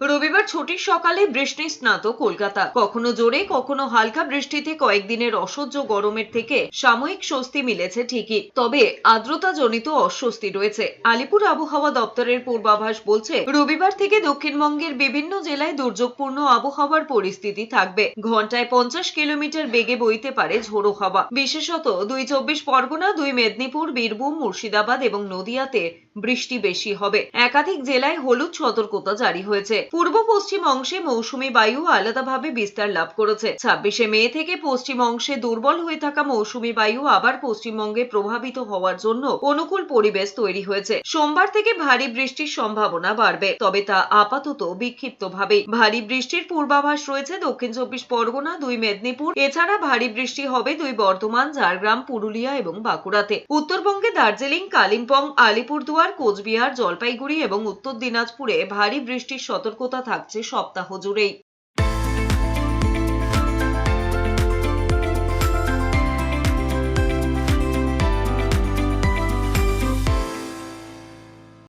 রবিবার ছুটির সকালে বৃষ্টি স্নাত কলকাতা। কখনো জোরে, কখনো হালকা বৃষ্টিতে কয়েকদিনের অসহ্য গরমের থেকে সাময়িক স্বস্তি মিলেছে ঠিকই। তবে আর্দ্রতাজনিত অস্বস্তি রয়েছে। আলিপুর আবহাওয়া দপ্তরের পূর্বাভাস বলছে, রবিবার থেকে দক্ষিণবঙ্গের বিভিন্ন জেলায় দুর্যোগপূর্ণ আবহাওয়ার পরিস্থিতি থাকবে। ঘন্টায় পঞ্চাশ কিলোমিটার বেগে বইতে পারে ঝোড়ো হাওয়া। বিশেষত দুই চব্বিশ পরগনা, দুই মেদিনীপুর, বীরভূম, মুর্শিদাবাদ এবং নদিয়াতে বৃষ্টি বেশি হবে। একাধিক জেলায় হলুদ সতর্কতা জারি হয়েছে। পূর্ব পশ্চিম অংশে মৌসুমী বায়ু আলাদাভাবে বিস্তার লাভ করেছে। ছাব্বিশে মে থেকে পশ্চিম অংশে দুর্বল হয়ে থাকা মৌসুমী বায়ু আবার পশ্চিমবঙ্গে প্রভাবিত হওয়ার জন্য অনুকূল পরিবেশ তৈরি হয়েছে। সোমবার থেকে ভারী বৃষ্টির সম্ভাবনা বাড়বে, তবে তা আপাতত বিক্ষিপ্তভাবে ভারী বৃষ্টির পূর্বাভাস রয়েছে দক্ষিণ চব্বিশ পরগনা, দুই মেদিনীপুর। এছাড়া ভারী বৃষ্টি হবে দুই বর্ধমান, ঝাড়গ্রাম, পুরুলিয়া এবং বাঁকুড়াতে। উত্তরবঙ্গে দার্জিলিং, কালিম্পং, আলিপুরদুয়ার, কোচবিহার, জলপাইগুড়ি এবং উত্তর দিনাজপুরে ভারী বৃষ্টির সতর্কতা থাকছে সপ্তাহ জুড়েই।